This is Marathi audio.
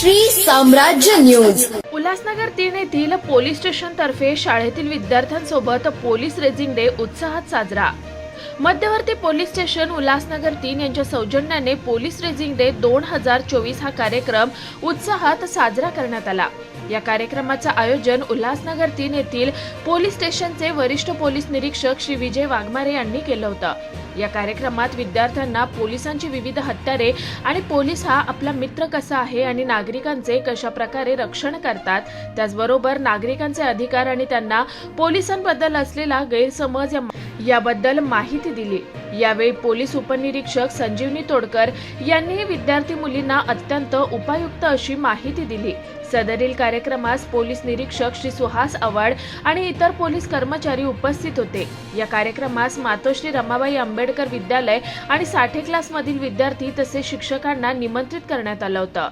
श्री साम्राज्य न्यूज. उल्हासनगर तीन येथील पोलीस स्टेशन तर्फे शाळेतील विद्यार्थ्यांसोबत पोलीस रेझिंग डे उत्साहात साजरा. मध्यवर्ती पोलीस स्टेशन उल्हासनगर तीन यांच्या सौजन्याने पोलीस रेझिंग डे दोन हजार चोवीस हा कार्यक्रम उत्साहात साजरा करण्यात आला. या कार्यक्रमाचं आयोजन उल्हासनगर तीन येथील पोलीस स्टेशनचे वरिष्ठ पोलीस निरीक्षक श्री विजय वाघमारे यांनी केलं होतं. या कार्यक्रमात विद्यार्थ्यांना पोलिसांची विविध हत्यारे आणि पोलीस हा आपला मित्र कसा आहे आणि नागरिकांचे कशा प्रकारे रक्षण करतात त्याचबरोबर नागरिकांचे अधिकार आणि त्यांना पोलिसांबद्दल असलेला गैरसमज याबद्दल माहिती दिली. यावेळी पोलीस उपनिरीक्षक संजीवनी तोडकर यांनी विद्यार्थी मुलींना अत्यंत उपयुक्त अशी माहिती दिली. सदरील कार्यक्रमास पोलीस निरीक्षक श्री सुहास आव्हाड आणि इतर पोलीस कर्मचारी उपस्थित होते. या कार्यक्रमास मातोश्री रमाबाई आंबेडकर विद्यालय आणि साठे क्लासमधील विद्यार्थी तसेच शिक्षकांना निमंत्रित करण्यात आलं होतं.